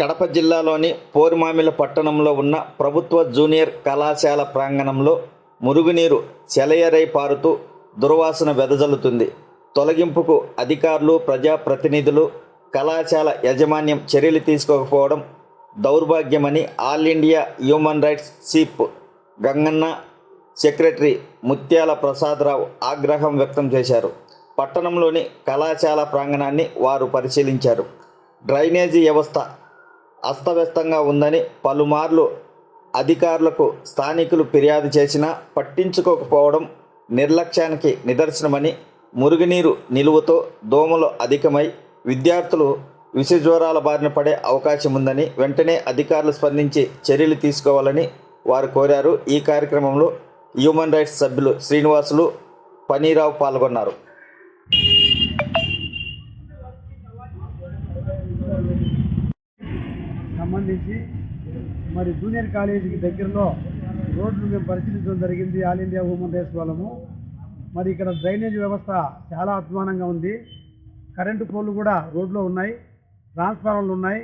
కడప జిల్లాలోని పోరుమామిల పట్టణంలో ఉన్న ప్రభుత్వ జూనియర్ కళాశాల ప్రాంగణంలో మురుగునీరు సెలయరై పారుతూ దుర్వాసన వెదజల్లుతుంది. తొలగింపుకు అధికారులు ప్రజాప్రతినిధులు కళాశాల యాజమాన్యం చర్యలు తీసుకోకపోవడం దౌర్భాగ్యమని all India human rights chief Ganganna secretary Mutyala Prasadarao ఆగ్రహం వ్యక్తం చేశారు. పట్టణంలోని కళాశాల ప్రాంగణాన్ని వారు పరిశీలించారు. డ్రైనేజీ వ్యవస్థ అస్తవ్యస్తంగా ఉందని పలుమార్లు అధికారులకు స్థానికులు ఫిర్యాదు చేసినా పట్టించుకోకపోవడం నిర్లక్ష్యానికి నిదర్శనమని మురుగునీరు నిలువతో దోమలు అధికమై విద్యార్థులు విషజ్వరాల బారిన పడే అవకాశం ఉందని వెంటనే అధికారులు స్పందించి చర్యలు తీసుకోవాలని వారు కోరారు. ఈ కార్యక్రమంలో హ్యూమన్ రైట్స్ సభ్యులు శ్రీనివాసులు పనీరావు పాల్గొన్నారు. సంబంధించి మరి జూనియర్ కాలేజీకి దగ్గరలో రోడ్లు మేము పరిశీలించడం జరిగింది. ఆల్ ఇండియా ఉమెన్ రేస్ వాళ్ళము. మరి ఇక్కడ డ్రైనేజ్ వ్యవస్థ చాలా అధ్వానంగా ఉంది. కరెంటు పోల్లు కూడా రోడ్లో ఉన్నాయి. ట్రాన్స్ఫారంలు ఉన్నాయి.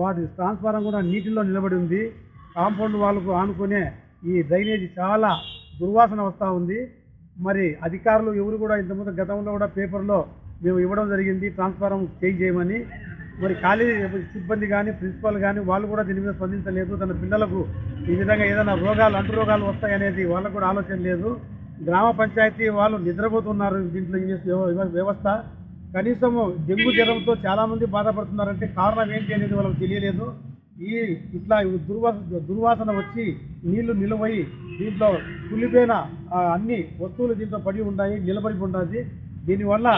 వాటి ట్రాన్స్ఫారం కూడా నీటిలో నిలబడి ఉంది. కాంపౌండ్ వాళ్ళకు ఆనుకునే ఈ డ్రైనేజ్ చాలా దుర్వాసన వస్తూ ఉంది. మరి అధికారులు ఎవరు కూడా ఇంతకుముందు గతంలో కూడా పేపర్లో మేము ఇవ్వడం జరిగింది. ట్రాన్స్ఫారం చేంజ్ చేయమని మరి కాలేజీ సిబ్బంది కానీ ప్రిన్సిపల్ కానీ వాళ్ళు కూడా దీని మీద స్పందించలేదు. తన పిల్లలకు ఈ విధంగా ఏదైనా రోగాలు అంటు రోగాలు వస్తాయనేది వాళ్ళకు కూడా ఆలోచన లేదు. గ్రామ పంచాయతీ వాళ్ళు నిద్రపోతున్నారు దీంట్లో వ్యవస్థ. కనీసము డెంగు జ్వరంతో చాలామంది బాధపడుతున్నారంటే కారణం ఏంటి అనేది వాళ్ళకి తెలియలేదు. ఈ ఇట్లా దుర్వాస దుర్వాసన వచ్చి నీళ్ళు నిలవయి దీంట్లో కులిపోయిన అన్ని వస్తువులు దీంట్లో పడి ఉన్నాయి నిలబడి ఉన్నది దీనివల్ల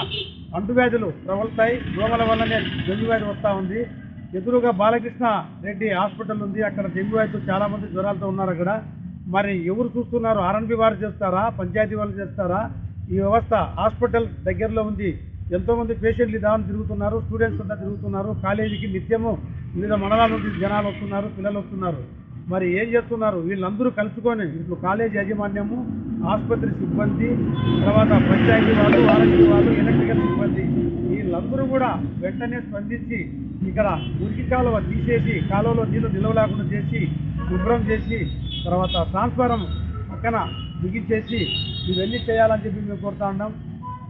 అంటువ్యాధులు ప్రబలుతాయి. దోమల వల్లనే డెంగ్యూ వ్యాధి వస్తూ ఉంది. ఎదురుగా బాలకృష్ణ రెడ్డి హాస్పిటల్ ఉంది. అక్కడ డెంగ్యూ వ్యాధితో చాలామంది జ్వరాలతో ఉన్నారు అక్కడ. మరి ఎవరు చూస్తున్నారు? ఆర్ఎన్బి వారు చేస్తారా? పంచాయతీ వాళ్ళు చేస్తారా? ఈ వ్యవస్థ హాస్పిటల్ దగ్గరలో ఉంది. ఎంతోమంది పేషెంట్లు దాని తిరుగుతున్నారు. స్టూడెంట్స్ అంతా తిరుగుతున్నారు. కాలేజీకి నిత్యము వివిధ మండలాల నుండి జనాలు వస్తున్నారు పిల్లలు వస్తున్నారు. మరి ఏం చేస్తున్నారు? వీళ్ళందరూ కలుసుకొని ఇప్పుడు కాలేజీ యాజమాన్యము ఆసుపత్రి సిబ్బంది తర్వాత పంచాయతీ వాళ్ళు ఆరోగ్య వాళ్ళు ఎలక్ట్రికల్ సిబ్బంది వీళ్ళందరూ కూడా వెంటనే స్పందించి ఇక్కడ ఉరికి కాలువ తీసేసి కాలువలో నీళ్ళు నిలవలేకుండా చేసి శుభ్రం చేసి తర్వాత ట్రాన్స్ఫారం పక్కన బిగించేసి ఇవన్నీ చేయాలని చెప్పి మేము కోరుతా ఉన్నాం.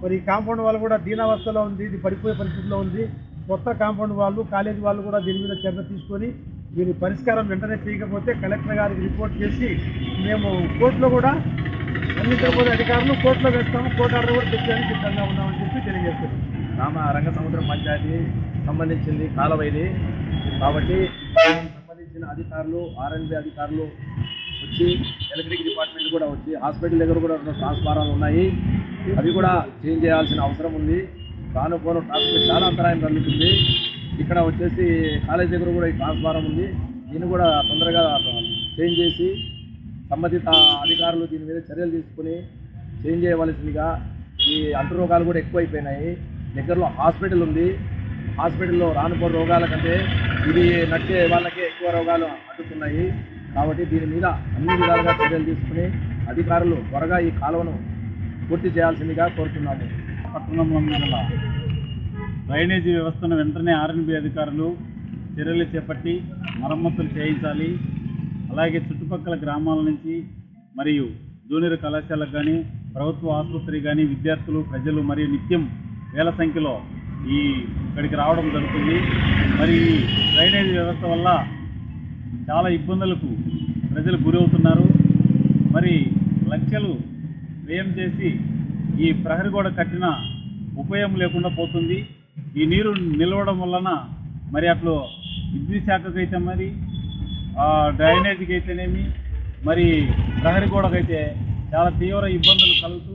మరి ఈ కాంపౌండ్ వాళ్ళు కూడా దీనావస్థలో ఉంది ఇది పడిపోయే పరిస్థితిలో ఉంది. కొత్త కాంపౌండ్ వాళ్ళు కాలేజీ వాళ్ళు కూడా దీని మీద చర్య తీసుకొని దీని పరిష్కారం వెంటనే చేయకపోతే కలెక్టర్ గారికి రిపోర్ట్ చేసి మేము కోర్టులో కూడా అందించకపోతే అధికారులు కోర్టులో వేస్తాము కోర్టు ఆర్డర్ కూడా తెచ్చడానికి సిద్ధంగా ఉన్నామని చెప్పి తెలియజేస్తున్నాం. రామ రంగసముద్రం పంచాయతీ సంబంధించింది కాలవైది కాబట్టి సంబంధించిన అధికారులు ఆర్ఎన్బి అధికారులు వచ్చి ఎలక్ట్రిక్ డిపార్ట్మెంట్ కూడా వచ్చి హాస్పిటల్ దగ్గర కూడా రెండు ట్రాన్స్ఫారాలు ఉన్నాయి. అవి కూడా చేంజ్ చేయాల్సిన అవసరం ఉంది. రాను పోను చాలా అంతరాయం కలుగుతుంది. ఇక్కడ వచ్చేసి కాలేజ్ దగ్గర కూడా ఈ ట్రాన్స్ఫారం ఉంది. దీన్ని కూడా తొందరగా చేంజ్ చేసి సంబంధిత అధికారులు దీని మీద చర్యలు తీసుకుని చేంజ్ చేయవలసిందిగా ఈ అంటు రోగాలు కూడా ఎక్కువైపోయినాయి. దగ్గరలో హాస్పిటల్ ఉంది. హాస్పిటల్లో రానుపో రోగాల కంటే ఇది నచ్చే వాళ్ళకే ఎక్కువ రోగాలు అంటుతున్నాయి కాబట్టి దీని మీద అన్ని విధాలుగా చర్యలు తీసుకుని అధికారులు త్వరగా ఈ కాలువను పూర్తి చేయాల్సిందిగా కోరుతున్నాము. పట్టణంలో డ్రైనేజీ వ్యవస్థను వెంటనే ఆర్ఎన్బి అధికారులు చర్యలు చేపట్టి మరమ్మతులు చేయించాలి. అలాగే చుట్టుపక్కల గ్రామాల నుంచి మరియు జూనియర్ కళాశాలకు కానీ ప్రభుత్వ ఆసుపత్రి కానీ విద్యార్థులు ప్రజలు మరియు నిత్యం వేల సంఖ్యలో ఈ ఇక్కడికి రావడం జరుగుతుంది. మరి ఈ డ్రైనేజీ వ్యవస్థ వల్ల చాలా ఇబ్బందులకు ప్రజలు గురవుతున్నారు. మరి లక్షలు వ్యయం చేసి ఈ ప్రహరీ గోడ కట్టిన ఉపయోగం లేకుండా పోతుంది. ఈ నీరు నిలవడం వలన మరి అట్లు విద్యుత్ శాఖకైతే మరి డ్రైనేజీకి అయితేనేమి మరి ప్రహరీ గోడకైతే చాలా తీవ్ర ఇబ్బందులు కలుగుతూ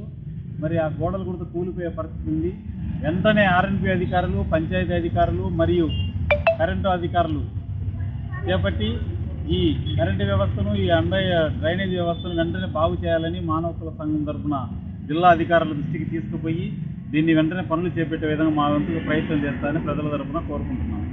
మరి ఆ గోడలు కూడా కూలిపోయే పరిస్థితి ఉంది. వెంటనే ఆర్ఎన్పి అధికారులు పంచాయతీ అధికారులు మరియు కరెంటు అధికారులు చేపట్టి ఈ కరెంటు వ్యవస్థను ఈ అండ డ్రైనేజ్ వ్యవస్థను వెంటనే బాగు చేయాలని మానవ సంఘం తరఫున జిల్లా అధికారుల దృష్టికి తీసుకుపోయి దీన్ని వెంటనే పనులు చేపట్టే విధంగా మా వంతుగా ప్రయత్నం చేస్తారని ప్రజల తరఫున కోరుకుంటున్నాను